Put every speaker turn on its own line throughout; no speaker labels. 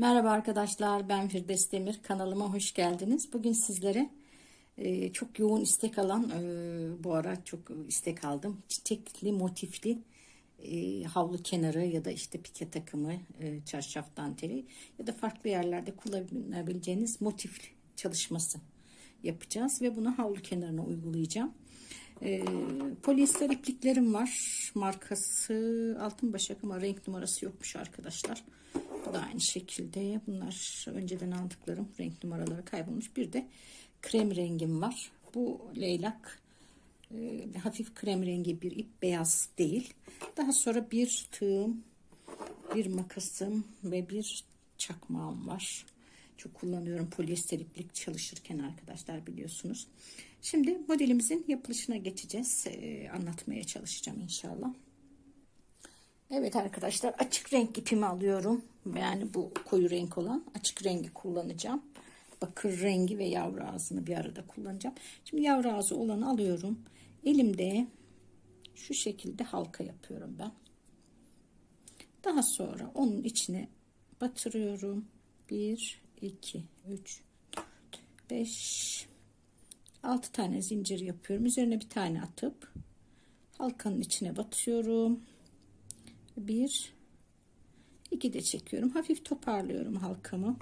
Merhaba arkadaşlar ben Firdevs Demir kanalıma hoş geldiniz. Bugün sizlere e, çok yoğun istek alan e, bu ara çok istek aldım. Çiçekli motifli e, havlu kenarı ya da işte pike takımı e, çarşaf danteli ya da farklı yerlerde kullanabileceğiniz motif çalışması yapacağız ve bunu havlu kenarına uygulayacağım. E, polyester ipliklerim var. Markası altın başak ama renk numarası yokmuş arkadaşlar. Bu da aynı şekilde. Bunlar önceden aldıklarım renk numaraları kaybolmuş. Bir de krem rengim var. Bu leylak e, hafif krem rengi bir ip beyaz değil. Daha sonra bir tığım, bir makasım ve bir çakmağım var. Çok kullanıyorum polyester iplik çalışırken arkadaşlar biliyorsunuz. Şimdi modelimizin yapılışına geçeceğiz. Ee, anlatmaya çalışacağım inşallah. Evet arkadaşlar açık renk ipimi alıyorum. Yani bu koyu renk olan açık rengi kullanacağım. Bakır rengi ve yavru ağzını bir arada kullanacağım. Şimdi yavru ağzı olanı alıyorum. Elimde şu şekilde halka yapıyorum ben. Daha sonra onun içine batırıyorum. 1, 2, 3, 4, 5, 6 tane zincir yapıyorum. Üzerine bir tane atıp halkanın içine batıyorum. 1, 2 de çekiyorum. Hafif toparlıyorum halkamı.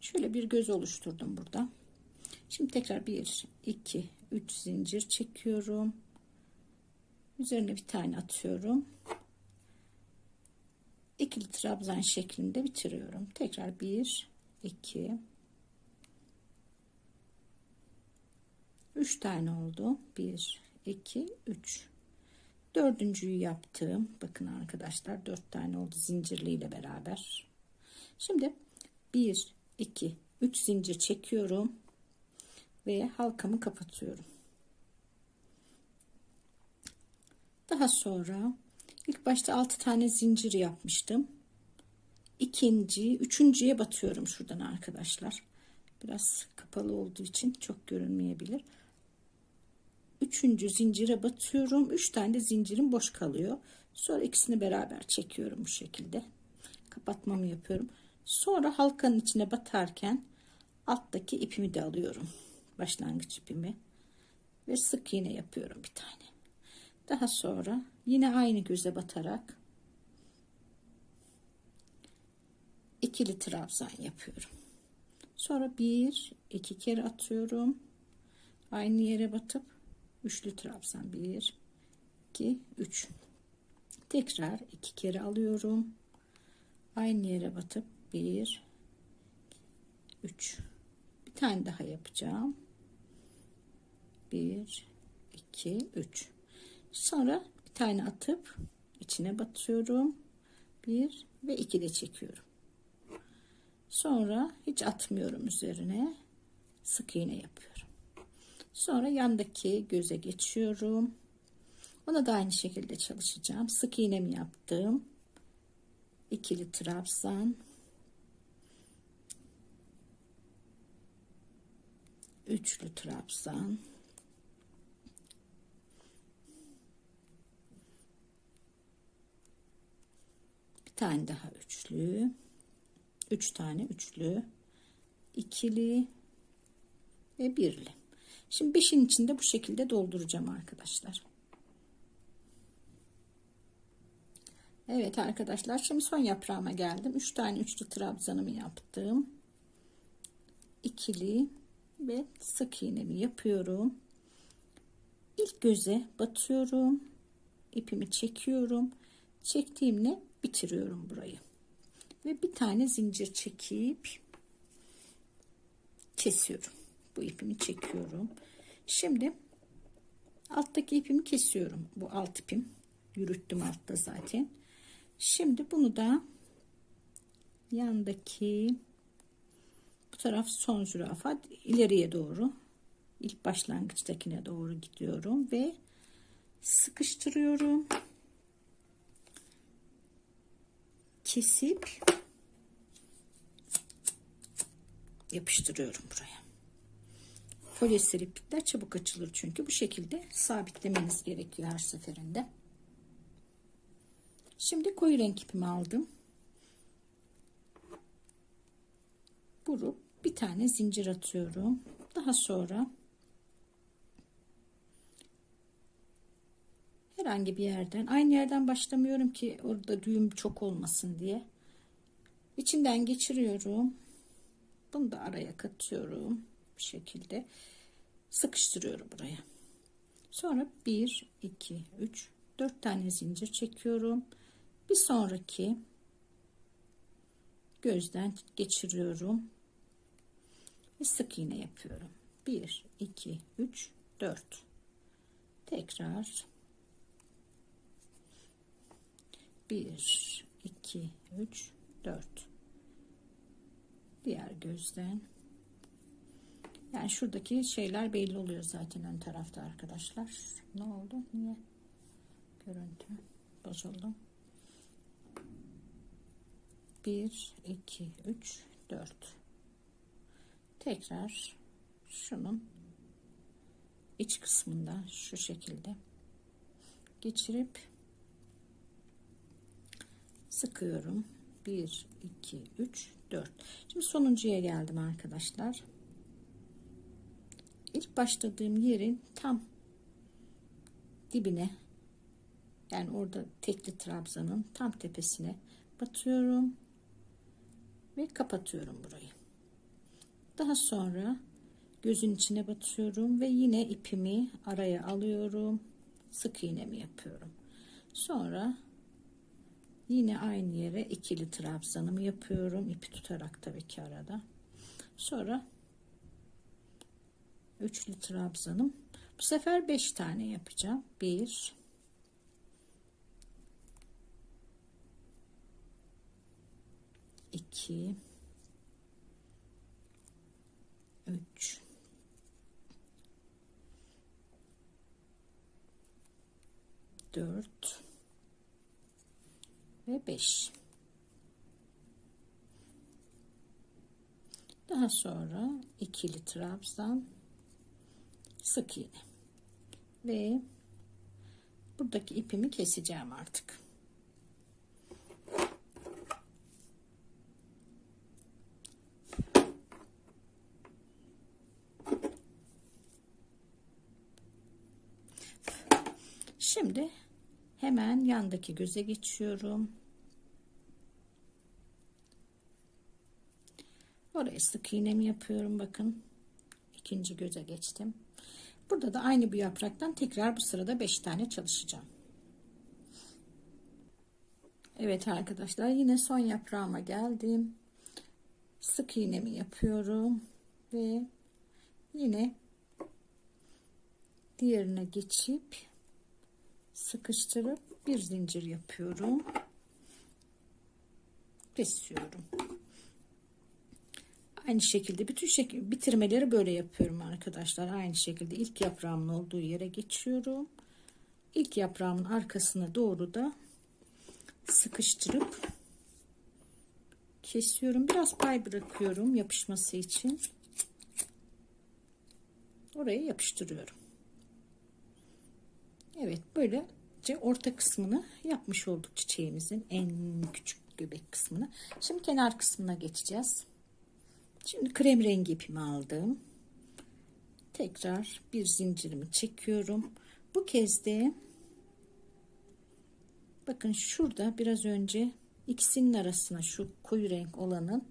Şöyle bir göz oluşturdum burada. Şimdi tekrar 1, 2, 3 zincir çekiyorum. Üzerine bir tane atıyorum. İkili trabzan şeklinde bitiriyorum. Tekrar 1, 2, 3 tane oldu. 1, 2, 3. Dördüncüyü yaptım. Bakın arkadaşlar 4 tane oldu zincirliyle beraber. Şimdi 1, 2, 3 zincir çekiyorum ve halkamı kapatıyorum. Daha sonra ilk başta 6 tane zincir yapmıştım. İkinci, üçüncüye batıyorum şuradan arkadaşlar. Biraz kapalı olduğu için çok görünmeyebilir. Üçüncü zincire batıyorum. Üç tane de zincirim boş kalıyor. Sonra ikisini beraber çekiyorum bu şekilde. Kapatmamı yapıyorum. Sonra halkanın içine batarken alttaki ipimi de alıyorum başlangıç ipimi ve sık iğne yapıyorum bir tane. Daha sonra yine aynı göze batarak ikili trabzan yapıyorum. Sonra bir iki kere atıyorum. Aynı yere batıp üçlü trabzan bir iki üç. Tekrar iki kere alıyorum. Aynı yere batıp bir üç. Bir tane daha yapacağım. 1 2 3 sonra bir tane atıp içine batıyorum. 1 ve 2 de çekiyorum. Sonra hiç atmıyorum üzerine. Sık iğne yapıyorum. Sonra yandaki göze geçiyorum. Ona da aynı şekilde çalışacağım. Sık iğnemi yaptım. İkili trabzan. Üçlü trabzan tane daha üçlü. Üç tane üçlü. İkili ve birli. Şimdi beşin içinde bu şekilde dolduracağım arkadaşlar. Evet arkadaşlar şimdi son yaprağıma geldim. Üç tane üçlü trabzanımı yaptım. İkili ve sık iğnemi yapıyorum. İlk göze batıyorum. İpimi çekiyorum. Çektiğimle bitiriyorum burayı. Ve bir tane zincir çekip kesiyorum. Bu ipimi çekiyorum. Şimdi alttaki ipimi kesiyorum. Bu alt ipim. Yürüttüm altta zaten. Şimdi bunu da yandaki bu taraf son zürafa ileriye doğru ilk başlangıçtakine doğru gidiyorum ve sıkıştırıyorum. kesip yapıştırıyorum buraya. Polyester iplikler çabuk açılır çünkü bu şekilde sabitlemeniz gerekiyor her seferinde. Şimdi koyu renk ipimi aldım. Vurup bir tane zincir atıyorum. Daha sonra herhangi bir yerden aynı yerden başlamıyorum ki orada düğüm çok olmasın diye. İçinden geçiriyorum. Bunu da araya katıyorum. Bu şekilde sıkıştırıyorum buraya. Sonra 1, 2, 3, 4 tane zincir çekiyorum. Bir sonraki gözden geçiriyorum. Ve sık iğne yapıyorum. 1, 2, 3, 4. Tekrar 1, 2, 3, 4. Diğer gözden yani şuradaki şeyler belli oluyor zaten ön tarafta arkadaşlar. Ne oldu? Niye? Görüntü bozuldu. 1, 2, 3, 4. Tekrar şunun iç kısmında şu şekilde geçirip sıkıyorum. 1, 2, 3, 4. Şimdi sonuncuya geldim arkadaşlar ilk başladığım yerin tam dibine yani orada tekli trabzanın tam tepesine batıyorum ve kapatıyorum burayı. Daha sonra gözün içine batıyorum ve yine ipimi araya alıyorum. Sık iğnemi yapıyorum. Sonra yine aynı yere ikili trabzanımı yapıyorum. ipi tutarak tabii ki arada. Sonra üçlü trabzanım. Bu sefer 5 tane yapacağım. 1 2 3 4 ve 5 daha sonra ikili trabzan sık iğne ve buradaki ipimi keseceğim artık. Şimdi hemen yandaki göze geçiyorum. Oraya sık iğnemi yapıyorum bakın. ikinci göze geçtim. Burada da aynı bu yapraktan tekrar bu sırada 5 tane çalışacağım. Evet arkadaşlar yine son yaprağıma geldim. Sık iğnemi yapıyorum ve yine diğerine geçip sıkıştırıp bir zincir yapıyorum. Kesiyorum. Aynı şekilde bütün şekil bitirmeleri böyle yapıyorum arkadaşlar. Aynı şekilde ilk yaprağımın olduğu yere geçiyorum. İlk yaprağımın arkasına doğru da sıkıştırıp kesiyorum. Biraz pay bırakıyorum yapışması için. Oraya yapıştırıyorum. Evet böylece orta kısmını yapmış olduk çiçeğimizin en küçük göbek kısmını. Şimdi kenar kısmına geçeceğiz. Şimdi krem rengi ipimi aldım. Tekrar bir zincirimi çekiyorum. Bu kez de bakın şurada biraz önce ikisinin arasına şu koyu renk olanın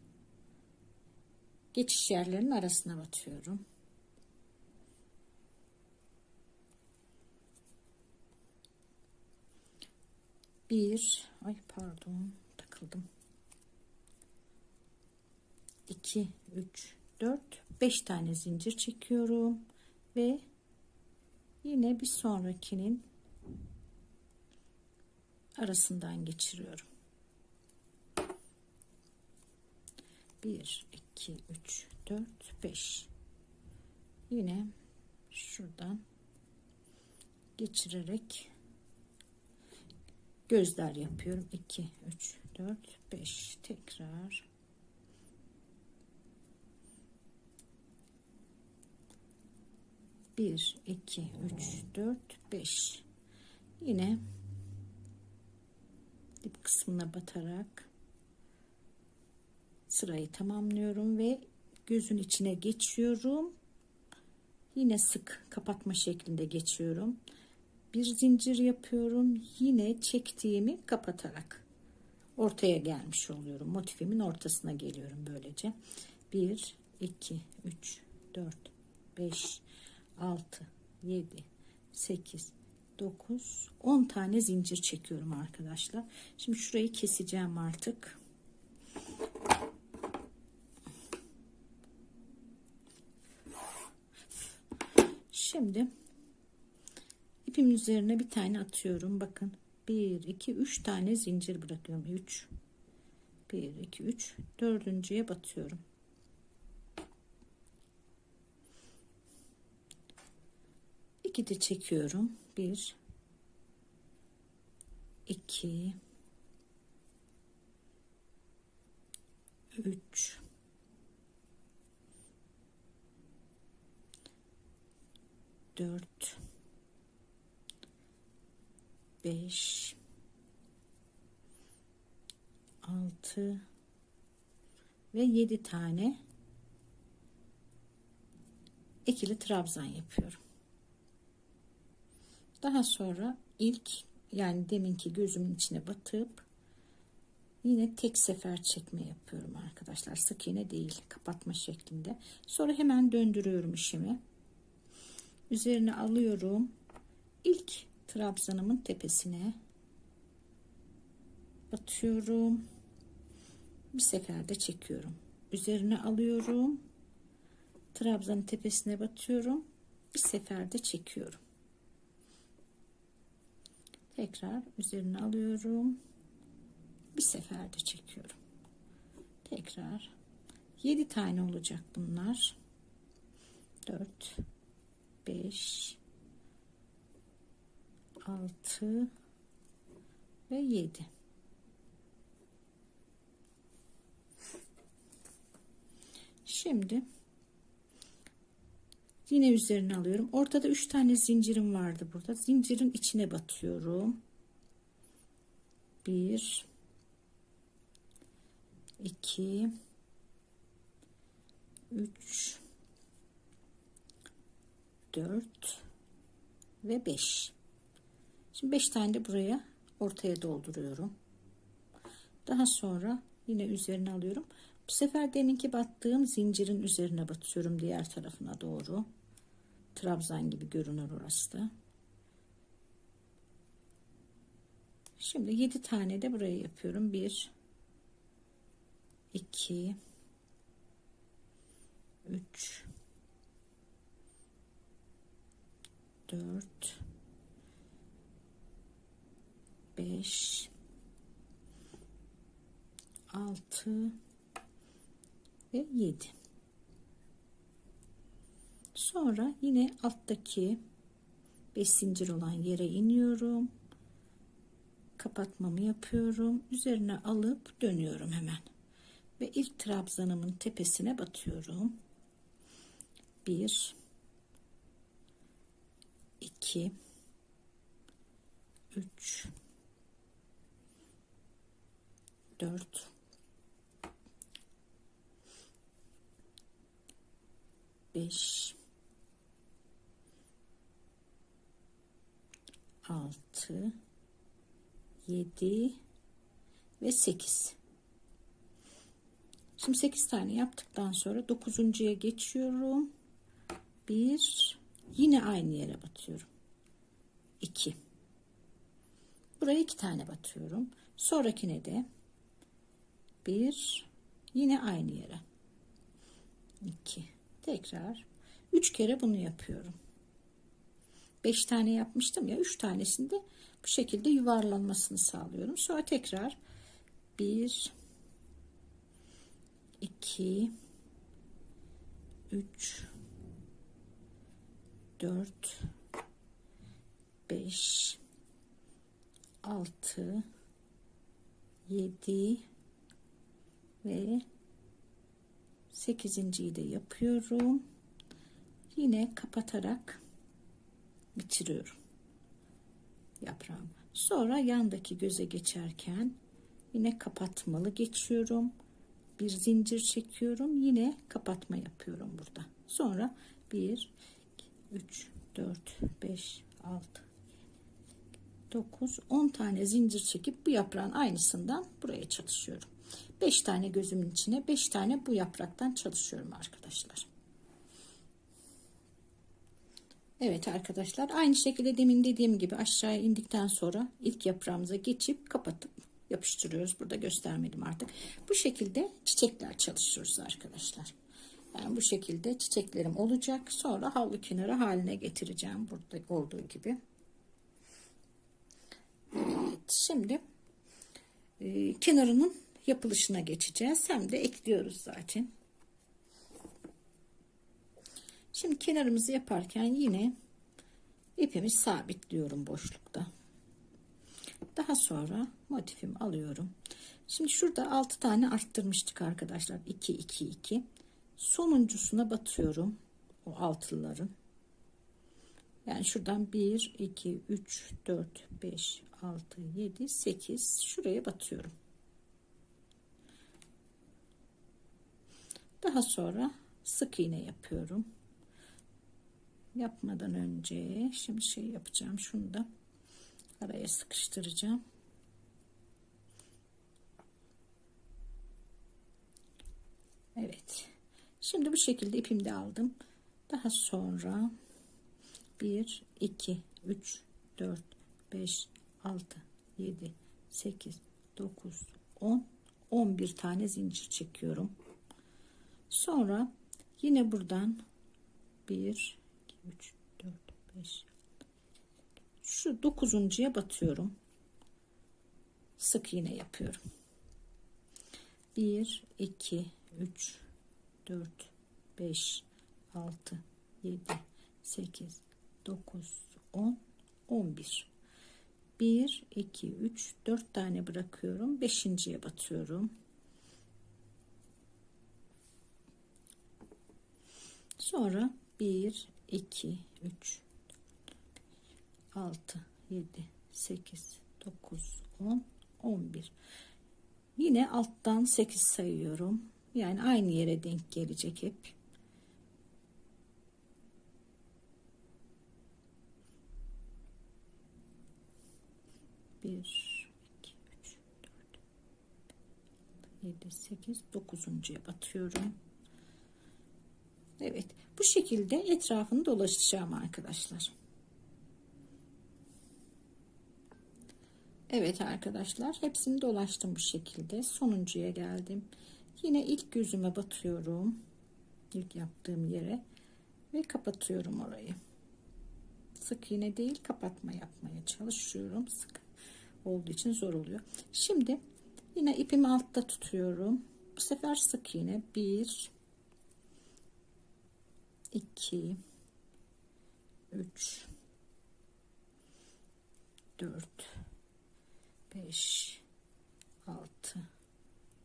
geçiş yerlerinin arasına batıyorum. Bir, ay pardon takıldım. 2 3 4 5 tane zincir çekiyorum ve yine bir sonrakinin arasından geçiriyorum 1 2 3 4 5 yine şuradan geçirerek gözler yapıyorum 2 3 4 5 tekrar 1 2 3 4 5 yine dip kısmına batarak sırayı tamamlıyorum ve gözün içine geçiyorum. Yine sık kapatma şeklinde geçiyorum. Bir zincir yapıyorum. Yine çektiğimi kapatarak ortaya gelmiş oluyorum. Motifimin ortasına geliyorum böylece. 1 2 3 4 5 6 7 8 9 10 tane zincir çekiyorum arkadaşlar. Şimdi şurayı keseceğim artık. Şimdi ipimin üzerine bir tane atıyorum. Bakın 1 2 3 tane zincir bırakıyorum. 3 1 2 3 dördüncüye batıyorum. İki de çekiyorum. 1 2 3 4 5 6 ve 7 tane ikili trabzan yapıyorum. Daha sonra ilk yani deminki gözümün içine batıp yine tek sefer çekme yapıyorum arkadaşlar. Sık iğne değil kapatma şeklinde. Sonra hemen döndürüyorum işimi. Üzerine alıyorum. İlk trabzanımın tepesine batıyorum. Bir seferde çekiyorum. Üzerine alıyorum. Trabzanın tepesine batıyorum. Bir seferde çekiyorum. Tekrar üzerine alıyorum. Bir seferde çekiyorum. Tekrar 7 tane olacak bunlar. 4 5 6 ve 7 şimdi yine üzerine alıyorum. Ortada 3 tane zincirim vardı burada. Zincirin içine batıyorum. 1 2 3 4 ve 5 şimdi 5 tane de buraya ortaya dolduruyorum. Daha sonra yine üzerine alıyorum. Bu sefer deminki battığım zincirin üzerine batıyorum diğer tarafına doğru. Trabzan gibi görünür orası da. Şimdi 7 tane de buraya yapıyorum. 1 2 3 4 5 6 ve 7 sonra yine alttaki 5 zincir olan yere iniyorum. Kapatmamı yapıyorum. Üzerine alıp dönüyorum hemen. Ve ilk trabzanımın tepesine batıyorum. 1 2 3 4 5 6 7 ve 8 Şimdi 8 tane yaptıktan sonra 9.ya geçiyorum. 1 yine aynı yere batıyorum. 2 Buraya 2 tane batıyorum. Sonrakine de 1 yine aynı yere. 2 tekrar 3 kere bunu yapıyorum. 5 tane yapmıştım ya 3 tanesinde bu şekilde yuvarlanmasını sağlıyorum. Sonra tekrar 1 2 3 4 5 6 7 ve 8.yi de yapıyorum. Yine kapatarak bitiriyorum yaprağımı. Sonra yandaki göze geçerken yine kapatmalı geçiyorum. bir zincir çekiyorum yine kapatma yapıyorum burada sonra 1 3 4 5 6 9 10 tane zincir çekip bu yaprağın aynısından buraya çalışıyorum 5 tane gözümün içine 5 tane bu yapraktan çalışıyorum arkadaşlar Evet arkadaşlar aynı şekilde demin dediğim gibi aşağıya indikten sonra ilk yaprağımıza geçip kapatıp yapıştırıyoruz. Burada göstermedim artık. Bu şekilde çiçekler çalışıyoruz arkadaşlar. Yani bu şekilde çiçeklerim olacak. Sonra havlu kenarı haline getireceğim. Burada olduğu gibi. Evet, şimdi e, kenarının yapılışına geçeceğiz. Hem de ekliyoruz zaten. Şimdi kenarımızı yaparken yine ipimi sabitliyorum boşlukta. Daha sonra motifimi alıyorum. Şimdi şurada 6 tane arttırmıştık arkadaşlar. 2 2 2. Sonuncusuna batıyorum o altılıların. Yani şuradan 1 2 3 4 5 6 7 8 şuraya batıyorum. Daha sonra sık iğne yapıyorum. Yapmadan önce şimdi şey yapacağım şunu da araya sıkıştıracağım. Evet şimdi bu şekilde ipimi de aldım. Daha sonra 1 2 3 4 5 6 7 8 9 10 11 tane zincir çekiyorum sonra yine buradan 1 3 4 5 şu dokuzuncuya batıyorum. Sık iğne yapıyorum. 1 2 3 4 5 6 7 8 9 10 11 1 2 3 4 tane bırakıyorum. Beşinciye batıyorum sonra 1 2 3 6 7 8 9 10 11 yine alttan 8 sayıyorum. Yani aynı yere denk gelecek hep. Bir iki üç dört yedi sekiz dokuzuncuya batıyorum Evet bu şekilde etrafını dolaşacağım arkadaşlar. Evet arkadaşlar hepsini dolaştım bu şekilde sonuncuya geldim. Yine ilk gözüme batıyorum. ilk yaptığım yere ve kapatıyorum orayı. Sık iğne değil kapatma yapmaya çalışıyorum. Sık olduğu için zor oluyor. Şimdi yine ipimi altta tutuyorum. Bu sefer sık iğne 1 2 3 4 5 6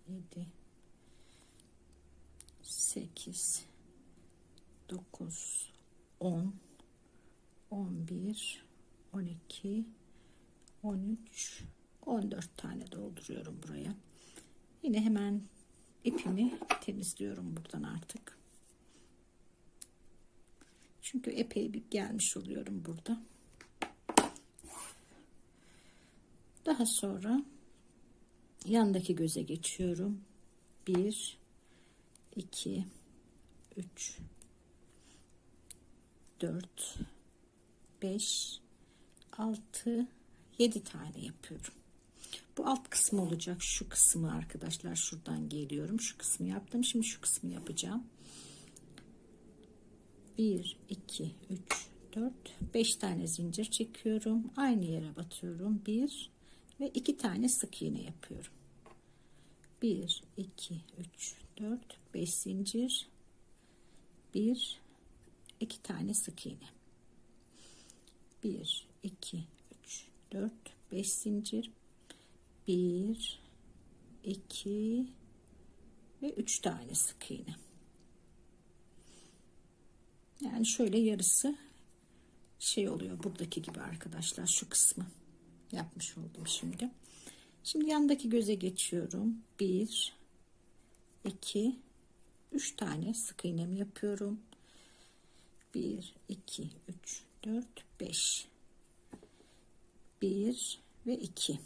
7 8 9 10 11 12 13 14 tane dolduruyorum buraya. Yine hemen ipimi temizliyorum buradan artık. Çünkü epey bir gelmiş oluyorum burada. Daha sonra yandaki göze geçiyorum. 1 2 3 4 5 6 7 tane yapıyorum. Bu alt kısmı olacak. Şu kısmı arkadaşlar şuradan geliyorum. Şu kısmı yaptım. Şimdi şu kısmı yapacağım. 1 2 3 4 5 tane zincir çekiyorum. Aynı yere batıyorum. 1 ve 2 tane sık iğne yapıyorum. 1 2 3 4 5 zincir. 1 2 tane sık iğne. 1 2 3 4 5 zincir. 1 2 ve 3 tane sık iğne yani şöyle yarısı şey oluyor buradaki gibi arkadaşlar şu kısmı yapmış oldum şimdi. Şimdi yandaki göze geçiyorum. 1 2 3 tane sık iğnemi yapıyorum. 1 2 3 4 5 1 ve 2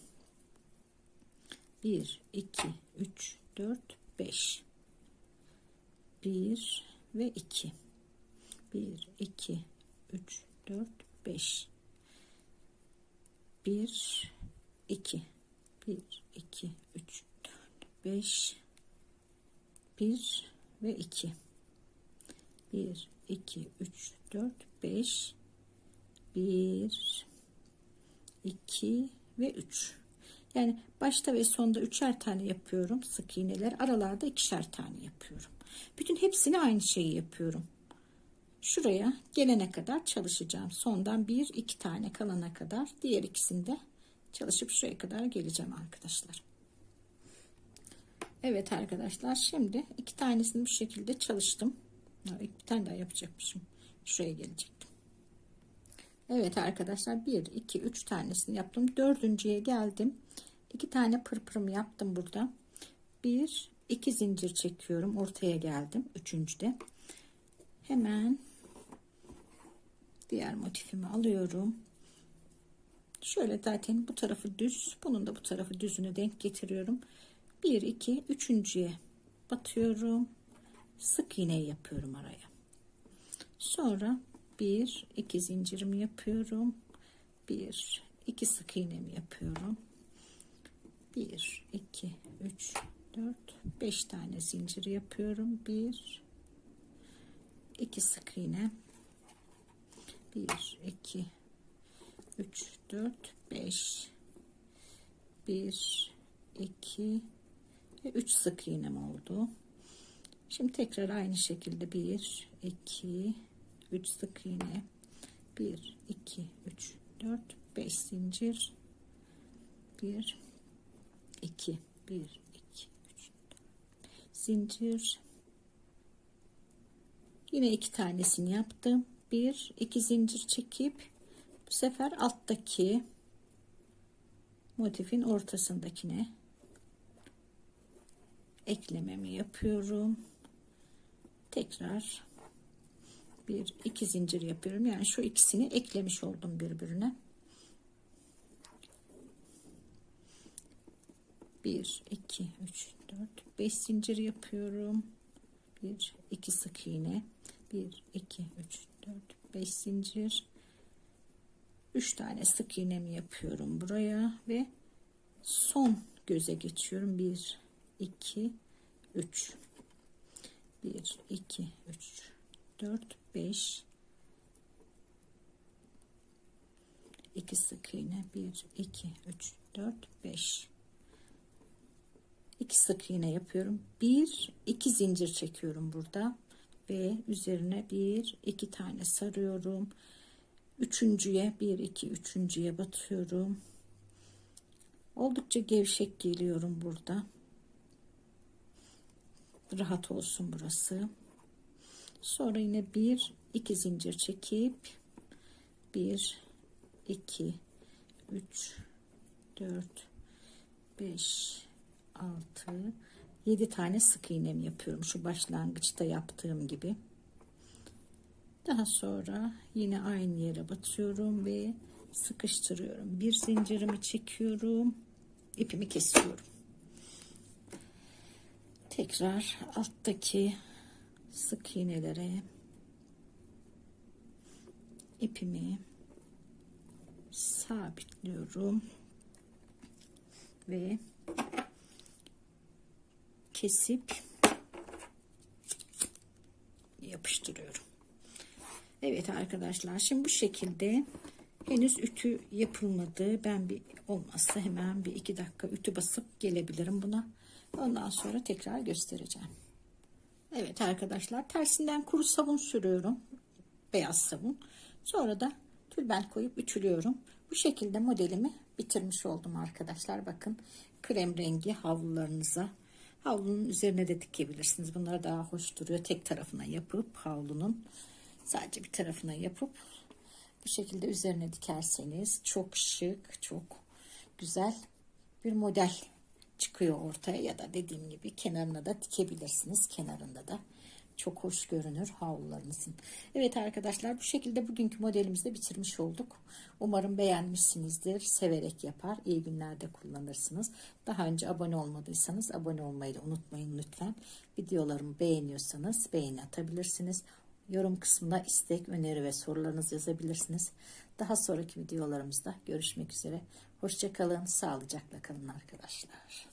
1 2 3 4 5 1 ve 2 1 2 3 4 5 1 2 1 2 3 4 5 1 ve 2 1 2 3 4 5 1 2 ve 3 yani başta ve sonda üçer tane yapıyorum sık iğneler. Aralarda ikişer tane yapıyorum. Bütün hepsini aynı şeyi yapıyorum şuraya gelene kadar çalışacağım. Sondan bir iki tane kalana kadar diğer ikisinde çalışıp şuraya kadar geleceğim arkadaşlar. Evet arkadaşlar şimdi iki tanesini bu şekilde çalıştım. Bir tane daha yapacakmışım. Şuraya gelecektim. Evet arkadaşlar 1 2 3 tanesini yaptım. Dördüncüye geldim. İki tane pırpırımı yaptım burada. Bir iki zincir çekiyorum. Ortaya geldim. Üçüncüde. Hemen diğer motifimi alıyorum. Şöyle zaten bu tarafı düz bunun da bu tarafı düzünü denk getiriyorum. 1 2 üçüncüye batıyorum. Sık iğne yapıyorum araya. Sonra bir iki zincirimi yapıyorum. Bir iki sık iğnemi yapıyorum. 1 2 3 4 5 tane zincir yapıyorum. 1 2 sık iğne 1 2 3 4 5 1 2 ve 3 sık iğnem oldu. Şimdi tekrar aynı şekilde 1 2 3 sık iğne. 1 2 3 4 5 zincir. 1 2 1 2 3 zincir. Yine iki tanesini yaptım bir iki zincir çekip bu sefer alttaki motifin ortasındakine eklememi yapıyorum. Tekrar bir iki zincir yapıyorum. Yani şu ikisini eklemiş oldum birbirine. 1 2 3 4 5 zincir yapıyorum. 1 2 sık iğne. 1 2 3 4 5 zincir. 3 tane sık iğnemi yapıyorum buraya ve son göze geçiyorum. 1 2 3 1 2 3 4 5 2 sık iğne. 1 2 3 4 5 2 sık iğne yapıyorum. 1 2 zincir çekiyorum burada ve üzerine bir iki tane sarıyorum. Üçüncüye 1 2 üçüncüye batıyorum. Oldukça gevşek geliyorum burada. Rahat olsun burası. Sonra yine bir iki zincir çekip 1 2 3 4 5 6 7 tane sık iğnem yapıyorum şu başlangıçta yaptığım gibi. Daha sonra yine aynı yere batıyorum ve sıkıştırıyorum. Bir zincirimi çekiyorum ipimi kesiyorum. Tekrar alttaki sık iğnelere ipimi sabitliyorum ve kesip yapıştırıyorum. Evet arkadaşlar şimdi bu şekilde henüz ütü yapılmadı. Ben bir olmazsa hemen bir iki dakika ütü basıp gelebilirim buna. Ondan sonra tekrar göstereceğim. Evet arkadaşlar tersinden kuru sabun sürüyorum. Beyaz sabun. Sonra da tülbent koyup ütülüyorum. Bu şekilde modelimi bitirmiş oldum arkadaşlar. Bakın krem rengi havlularınıza Havlunun üzerine de dikebilirsiniz. Bunlar daha hoş duruyor. Tek tarafına yapıp havlunun sadece bir tarafına yapıp bu şekilde üzerine dikerseniz çok şık, çok güzel bir model çıkıyor ortaya ya da dediğim gibi kenarına da dikebilirsiniz. Kenarında da çok hoş görünür havlularınızın. Evet arkadaşlar bu şekilde bugünkü modelimizi de bitirmiş olduk. Umarım beğenmişsinizdir. Severek yapar. iyi günlerde kullanırsınız. Daha önce abone olmadıysanız abone olmayı da unutmayın lütfen. Videolarımı beğeniyorsanız beğeni atabilirsiniz. Yorum kısmına istek, öneri ve sorularınızı yazabilirsiniz. Daha sonraki videolarımızda görüşmek üzere. Hoşçakalın, sağlıcakla kalın arkadaşlar.